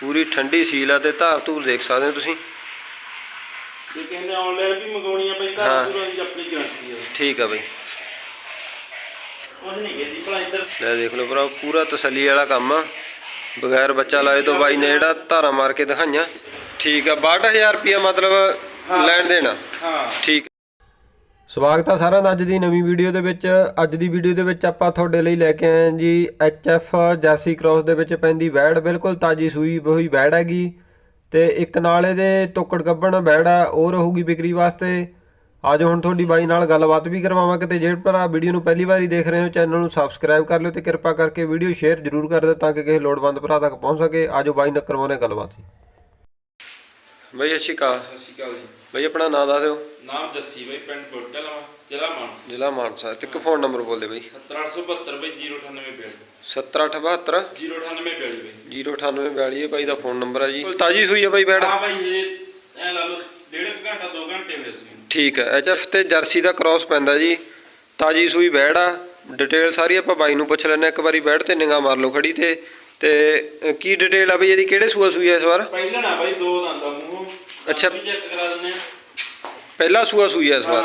ਪੂਰੀ ਠੰਡੀ ਸੀਲ ਆ ਤੇ ਧਾਰ ਧੂਰ ਦੇਖ ਸਕਦੇ ਹੋ ਤੁਸੀਂ। ਜੇ ਨੇ ਆਨਲਾਈਨ ਵੀ ਮੰਗਾਉਣੀ ਆ ਬਈ। ਤਾਂ ਪੂਰਾ ਦੀ ਆਪਣੀ ਗਾਰੰਟੀ ਆ। ਠੀਕ ਆ ਬਈ। ਕੁਝ ਨਹੀਂ ਕਹਿੰਦੀ ਭਲਾ ਇੱਧਰ। ਲੈ ਦੇਖ ਲਓ ਭਰਾ ਪੂਰਾ ਤਸੱਲੀ ਵਾਲਾ ਕੰਮ ਆ। ਬਗੈਰ ਬੱਚਾ ਲਾਏ ਤੋਂ ਬਾਈ ਨੇ ਜਿਹੜਾ ਧਾਰਾ ਮਾਰ ਕੇ ਦਿਖਾਈਆਂ। ਠੀਕ ਆ 62000 ਰੁਪਿਆ ਮਤਲਬ। ਲੈਣ ਦੇਣਾ। ਹਾਂ। ਠੀਕ ਸਵਾਗਤ ਹੈ ਸਾਰਿਆਂ ਦਾ ਅੱਜ ਦੀ ਨਵੀਂ ਵੀਡੀਓ ਦੇ ਵਿੱਚ। ਅੱਜ ਦੀ ਵੀਡੀਓ ਦੇ ਵਿੱਚ ਆਪਾਂ ਤੁਹਾਡੇ ਲਈ ਲੈ ਕੇ ਆਏ ਹਾਂ ਜੀ ਐਚਐਫ ਜਰਸੀ ਕ੍ਰਾਸ ਦੇ ਵਿੱਚ ਪੈਂਦੀ ਵੈੜ। ਬਿਲਕੁਲ ਤਾਜੀ ਸੂਈ ਹੋਈ ਵੈੜ ਹੈਗੀ। ਤੇ ਇੱਕ ਨਾਲ ਇਹਦੇ ਟੋਕੜ ਗੱਬਣ ਵੈੜ ਆ ਉਹ ਰਹੂਗੀ ਵਿਕਰੀ ਵਾਸਤੇ। ਅੱਜ ਹੁਣ ਤੁਹਾਡੀ ਬਾਈ ਨਾਲ ਗੱਲਬਾਤ ਵੀ ਕਰਵਾਵਾਂਗੇ ਤੇ ਜੇ ਭਰਾ ਵੀਡੀਓ ਨੂੰ ਪਹਿਲੀ ਵਾਰੀ ਦੇਖ ਰਹੇ ਹੋ ਚੈਨਲ ਨੂੰ ਸਬਸਕ੍ਰਾਈਬ ਕਰ ਲਿਓ ਤੇ ਕਿਰਪਾ ਕਰਕੇ ਵੀਡੀਓ ਸ਼ੇਅਰ ਜ਼ਰੂਰ ਕਰ ਦਿਓ ਤਾਂ ਕਿ ਕਿਸੇ ਲੋੜਵੰਦ ਭਰਾ ਤੱਕ ਪਹੁੰਚ ਸਕੇ। ਆਜੋ ਬਾਈ ਨਾਲ ਕਰਵਾਉਣੇ ਗੱਲਬਾਤ ਬਈ ਅੱਛੀ ਕਾ ਸਤਿ ਸ਼੍ਰੀ ਅਕਾਲ ਜੀ। ਬਈ ਆਪਣਾ ਨਾਮ ਦੱਸ ਦਿਓ। ਨਾਮ ਜੱਸੀ ਬਈ ਪਿੰਡ ਬੋਟਲ ਜ਼ਿਲ੍ਹਾ ਮਾਨ ਜ਼ਿਲ੍ਹਾ ਮਾਨਸਾ। ਤੇ ਇੱਕ ਫੋਨ ਨੰਬਰ ਬੋਲ ਦੇ ਬਈ। 7872 ਬਈ 098 ਬਿਆਲੀ। 7872 098 ਬਿਆਲੀ ਬਈ। 09842 ਇਹ ਬਾਈ ਦਾ ਫੋਨ ਨੰਬਰ ਹੈ ਜੀ। ਤਾਜੀ ਸੂਈ ਹੈ ਬਾਈ ਬੈੜ ਹਾਂ ਬਈ ਇਹ ਐ ਲਾ ਲਓ ਡੇਢ ਘੰਟਾ 2 ਘੰਟੇ ਹੋਏ ਸੀ। ਠੀਕ ਹੈ ਐਚਐਫ ਤੇ ਜਰਸੀ ਦਾ ਕ੍ਰਾਸ ਪੈਂਦਾ ਜੀ। ਤਾਜੀ ਸੂਈ ਬੈੜ ਆ। ਡਿਟੇਲ ਸਾਰੀ ਆਪਾਂ ਬਾਈ ਨੂੰ ਪੁੱਛ ਲੈਣੇ ਇੱਕ ਵਾਰੀ ਬੈੜ ਤੇ ਨਿਗਾਹ ਮਾਰ ਲਓ ਖੜੀ ਤੇ। ਤੇ ਕੀ ਡਿਟੇਲ ਆ ਬਈ ਇਹਦੀ? ਕਿਹੜੇ ਸੂਆ ਸੂਈ ਹੈ ਇਸ ਵਾਰ? ਪਹਿਲਾਂ ਨਾ ਬਈ ਦੋ ਦੰਦ ਆ ਮੂੰਹ। ਅੱਛਾ। ਚੈੱਕ ਕਰਾ ਆ। ਪਹਿਲਾ ਸੂਆ ਸੂਈ ਹੈ ਇਸ ਵਾਰ।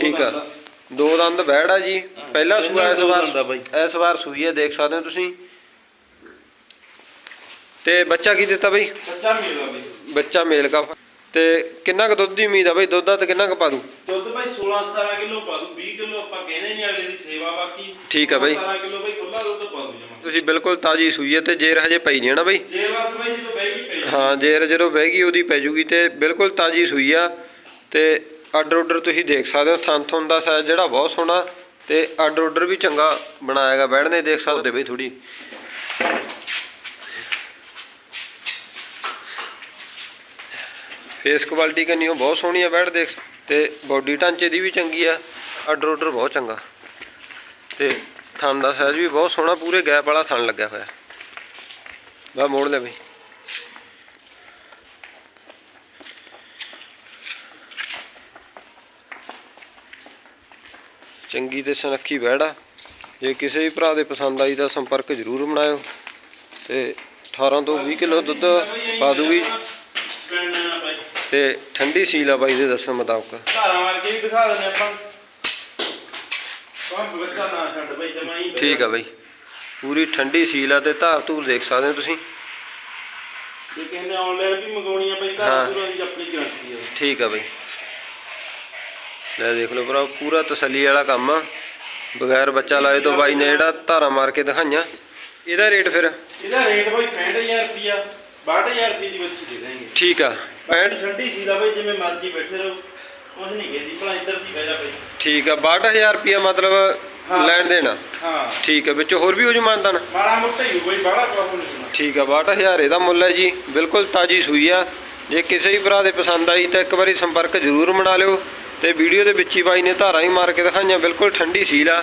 ਠੀਕ ਆ। ਦੋ ਦੰਦ ਬੈੜ ਆ ਜੀ। ਪਹਿਲਾ ਪਹਿਲਾਂ ਸੂਆ ਇਸ ਦੋ ਵਾਰ ਦੰਦ ਆ ਬਾਈ। ਇਸ ਵਾਰ ਸੂਈ ਹੈ ਦੇਖ ਸਕਦੇ ਹੋ ਤੁਸੀਂ। ਤੇ ਬੱਚਾ ਕੀ ਦਿੱਤਾ ਬਈ? ਬੱਚਾ ਮੇਲ ਆ ਬਈ। ਬੱਚਾ ਮੇਲ ਕਾ। ਤੇ ਕਿੰਨਾ ਕੁ ਦੁੱਧ ਦੀ ਉਮੀਦ ਆ ਬਈ? ਦੁੱਧ ਦਾ ਤੇ ਕਿੰਨਾ ਕੁ ਪਾ ਦੂ? ਦੁੱਧ ਬਈ 16 17 ਕਿਲੋ ਪਾ ਦੂ। 20 ਕਿਲੋ ਆਪਾਂ ਕਹਿੰਦੇ ਨਹੀਂ ਅਗਲੇ ਦੀ ਸੇਵਾ ਬਾਕੀ। ਠੀਕ ਆ ਬਈ। 17 ਕਿਲੋ ਬਈ ਖੁੱਲਾ ਦੁੱਧ ਪਾ ਦੂ ਤੁਸੀਂ ਬਿਲਕੁਲ ਤਾਜੀ ਸੂਈ ਹੈ ਤੇ ਜੇਰ ਹਜੇ ਪਈ ਨਹੀਂ ਹੈ ਨਾ ਬਈ? ਜੇ ਬਸ ਬਈ ਜਦੋਂ ਪਈ ਹਾਂ ਜੇਰ ਜਦੋਂ ਬਹਿ ਗਈ ਉਹਦੀ ਪੈ ਜੂਗੀ ਤੇ ਬਿਲਕੁਲ ਤਾਜੀ ਸੂਈ ਆ। ਤੇ ਆਰਡਰ ਆਰਡਰ ਤੁਸੀਂ ਦੇਖ ਸਕਦੇ ਹੋ ਥਣ ਥਣ ਦਾ ਸਾਈਜ਼ ਜਿਹੜਾ ਬਹੁਤ ਸੋਹਣਾ ਤੇ ਆਰਡਰ ਆਰਡਰ ਵੀ ਚੰਗਾ ਬਣਾਇਆਗਾ ਬੈਠਨੇ ਦੇਖ ਸਕਦੇ ਬਈ ਥੋੜੀ ਫੇਸ ਕੁਆਲਿਟੀ ਕੰਨੀ ਉਹ ਬਹੁਤ ਸੋਹਣੀ ਆ ਬੈਠ ਦੇਖ ਤੇ ਬਾਡੀ ਢਾਂਚੇ ਦੀ ਵੀ ਚੰਗੀ ਆ ਆਰਡਰ ਆਰਡਰ ਬਹੁਤ ਚੰਗਾ। ਤੇ ਥਣ ਦਾ ਸਾਈਜ਼ ਵੀ ਬਹੁਤ ਸੋਹਣਾ, ਪੂਰੇ ਗੈਪ ਵਾਲਾ ਥਣ ਲੱਗਿਆ ਹੋਇਆ। ਬਾ ਮੋੜ ਲੈ ਬਈ। ਚੰਗੀ ਤੇ ਸੁਨੱਖੀ ਵਹਿੜਾ ਜੇ ਕਿਸੇ ਵੀ ਭਰਾ ਦੇ ਪਸੰਦ ਆਈ ਤਾਂ ਸੰਪਰਕ ਜ਼ਰੂਰ ਬਣਾਇਓ। ਤੇ 18 ਤੋਂ 20 ਕਿਲੋ ਦੁੱਧ ਪਾ ਦੂਗੀ। ਪਿੰਡ ਤੇ ਠੰਡੀ ਸੀਲ ਆ ਬਾਈ ਦੇ ਦੱਸਣ ਮੁਤਾਬਕ। ਧਾਰਾਂ ਮਾਰ ਕੇ ਵੀ ਦਿਖਾ ਦਿੰਦੇ ਆਪਾਂ ਕੌਣ ਬੱਚਾ ਨਾ ਛੱਡ ਬਈ ਜਮਾ ਹੀ ਠੀਕ ਆ ਬਾਈ। ਪੂਰੀ ਠੰਡੀ ਸੀਲ ਆ ਤੇ ਧਾਰ ਧੂਰ ਦੇਖ ਸਕਦੇ ਹੋ ਤੁਸੀਂ। ਜੇ ਨੇ ਆਨਲਾਈਨ ਵੀ ਮੰਗਾਉਣੀ ਆ ਬਈ ਦੀ ਆਪਣੀ ਗਾਰੰਟੀ ਆ। ਠੀਕ ਆ ਬਾਈ। ਲੈ ਦੇਖ ਲਓ ਭਰਾ ਪੂਰਾ ਤਸੱਲੀ ਵਾਲਾ ਕੰਮ ਆ। ਬਗੈਰ ਬੱਚਾ ਲਾਏ ਤੋਂ ਬਾਈ ਨੇ ਜਿਹੜਾ ਧਾਰਾ ਮਾਰ ਕੇ ਦਿਖਾਈਆਂ। ਇਹਦਾ ਰੇਟ ਫਿਰ? ਇਹਦਾ ਰੇਟ ਬਈ 65000 ਰੁਪਿਆ 62000 ਰੁਪਏ ਦੀ ਬੱਚੀ ਦੇ ਦਾਂਗੇ ਠੀਕ ਆ। ਪੈਂਟ ਠੰਡੀ ਸੀ ਲਾ ਬਈ ਜਿਵੇਂ ਮਰਜ਼ੀ ਬੈਠੇ ਰਹੋ। ਕੁਝ ਨਹੀਂ ਕਹਿੰਦੀ ਭਲਾ ਇੱਧਰ ਦੀ ਬਹਿ ਜਾ ਬਈ। ਠੀਕ ਆ 62000 ਰੁਪਿਆ ਮਤਲਬ ਹਾਂ। ਲੈਣ ਦੇਣਾ। ਹਾਂ। ਠੀਕ ਆ ਵਿੱਚ ਹੋਰ ਵੀ ਹੋ ਜੂ ਮਾਨਤਾਨ ਮਾੜਾ ਮੋਟਾ ਹੀ ਹੋਊ ਬਈ ਬਾਹਲਾ ਕੁਝ ਨਹੀਂ ਹੋਣਾ ਠੀਕ ਆ 62000 ਇਹਦਾ ਮੁੱਲ ਹੈ ਜੀ ਬਿਲਕੁਲ ਤਾਜੀ ਸੂਈ ਆ। ਜੇ ਕਿਸੇ ਵੀ ਭਰਾ ਦੇ ਪਸੰਦ ਆਈ ਤਾਂ ਇੱਕ ਵਾਰੀ ਸੰਪਰਕ ਜ਼ਰੂਰ ਬਣਾ ਲਿਓ ਤੇ ਵੀਡੀਓ ਦੇ ਵਿੱਚ ਹੀ ਬਾਈ ਨੇ ਧਾਰਾਂ ਹੀ ਮਾਰ ਕੇ ਦਿਖਾਈਆਂ ਬਿਲਕੁਲ ਠੰਡੀ ਸੀਲ ਆ।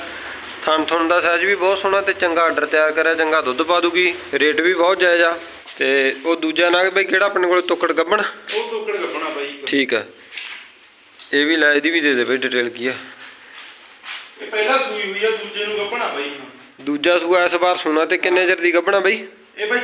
ਥਣ ਥਣ ਦਾ ਸਾਈਜ਼ ਵੀ ਬਹੁਤ ਸੋਹਣਾ ਤੇ ਚੰਗਾ ਆਰਡਰ ਤਿਆਰ ਕਰਿਆ ਚੰਗਾ ਦੁੱਧ ਪਾ ਦੂਗੀ ਰੇਟ ਵੀ ਬਹੁਤ ਜਾਇਜ਼ ਆ। ਤੇ ਉਹ ਦੂਜਾ ਨਾਗ ਬਈ ਕਿਹੜਾ ਆਪਣੇ ਕੋਲ ਤੁੱਕੜ ਗੱਬਣ? ਉਹ ਟੋਕੜ ਕੱਪਣਾ ਬਾਈ। ਇੱਕ। ਠੀਕ ਆ। ਇਹ ਵੀ ਲੈ ਇਹਦੀ ਵੀ ਦੇ ਦੇ ਬਈ ਡਿਟੇਲ ਕੀ ਆ। ਇਹ ਪਹਿਲਾਂ ਸੂਈ ਹੋਈ ਆ ਦੂਜੇ ਨੂੰ ਕੱਪਣਾ ਬਾਈ ਦੂਜਾ ਸੂਆ ਇਸ ਵਾਰ ਸੋਨਾ ਤੇ ਕਿੰਨੇ ਚਿਰ ਦੀ ਗੱਬਣਾ ਬਈ? ਇਹ ਬਾਈ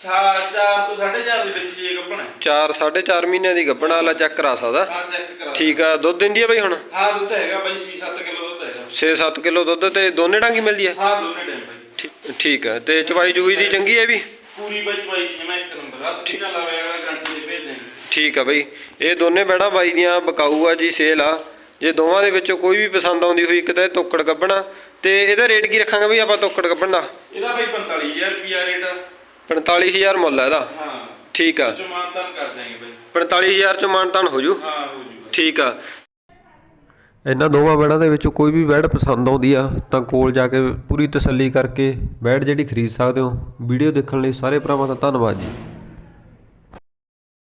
4 ਤੋਂ 4.5 ਦੇ ਵਿੱਚ ਜੇ ਕੱਪਣਾ 4 4.5 ਮਹੀਨਿਆਂ ਦੀ ਗੱਬਣਾ ਵਾਲਾ ਚੈੱਕ ਕਰਾ ਸਕਦਾ। ਆ ਚੈੱਕ ਕਰਾ ਠੀਕ ਆ ਦੁੱਧ ਦਿੰਦੀ ਆ ਬਈ ਹੁਣ? ਹਾਂ ਦੁੱਧ ਹੈਗਾ ਬਾਈ 6-7 ਕਿਲੋ ਦੁੱਧ ਹੈਗਾ। 6-7 ਕਿਲੋ ਦੁੱਧ ਤੇ ਦੋਨੇ ਡਾਂਗੀ ਮਿਲਦੀ ਹੈ ਹਾਂ ਦੋਨੇ ਟਾਈਮ ਬਾਈ। ਠੀ- ਠੀਕ ਹੈ ਤੇ ਚਵਾਈ ਚੂਈ ਦੀ ਚੰਗੀ ਹੈ ਵੀ? ਪੂਰੀ ਬਾਈ ਚਵਾਈ ਦੀ ਮੈਂ ਇੱਕ ਨੰਬਰ ਆ ਤੁਸੀਂ ਨਾ ਲਾਵੇ ਅਗਲਾ ਗਰੰਟੀ ਦੇ ਭੇਜ ਦੇਣਗੇ ਠੀਕ ਆ ਬਈ। ਇਹ ਦੋਨੇ ਬੈੜਾ ਬਾਈ ਦੀਆਂ ਬਕਾਊ ਆ ਜੀ ਸੇਲ ਆ। ਜੇ ਦੋਵਾਂ ਦੇ ਵਿੱਚੋਂ ਕੋਈ ਵੀ ਪਸੰਦ ਆਉਂਦੀ ਹੋਈ ਇੱਕ ਤਾਂ ਇਹ ਤੋਕੜ ਕੱਢਣਾ ਤੇ ਇਹਦਾ ਰੇਟ ਕੀ ਰੱਖਾਂਗੇ ਬਈ ਆਪਾਂ ਤੋਕੜ ਕੱਢਣ ਦਾ? ਇਹਦਾ ਬਾਈ 45000 ਰੁਪਿਆ ਰੇਟ ਆ। 45000 ਮੁੱਲ ਹੈ ਇਹਦਾ। ਹਾਂ। ਠੀਕ ਆ। ਚੋਂ ਮਾਨਤਾਨ ਕਰ ਦਾਂਗੇ ਬਾਈ। 45000 ਚ ਮਾਨਤਾਨ ਹੋ ਜੂ? ਹਾਂ ਹੋ ਜੂਗਾ ਠੀਕ ਆ। ਇਹਨਾਂ ਦੋਵਾਂ ਬੈੜਾਂ ਦੇ ਵਿੱਚੋਂ ਕੋਈ ਵੀ ਬੈੜ ਪਸੰਦ ਆਉਂਦੀ ਆ ਤਾਂ ਕੋਲ ਜਾ ਕੇ ਪੂਰੀ ਤਸੱਲੀ ਕਰਕੇ ਬੈੜ ਜਿਹੜੀ ਖਰੀਦ ਸਕਦੇ ਹੋ। ਵੀਡੀਓ ਦੇਖਣ ਲਈ ਸਾਰੇ ਭਰਾਵਾਂ ਦਾ ਧੰਨਵਾਦ ਜੀ।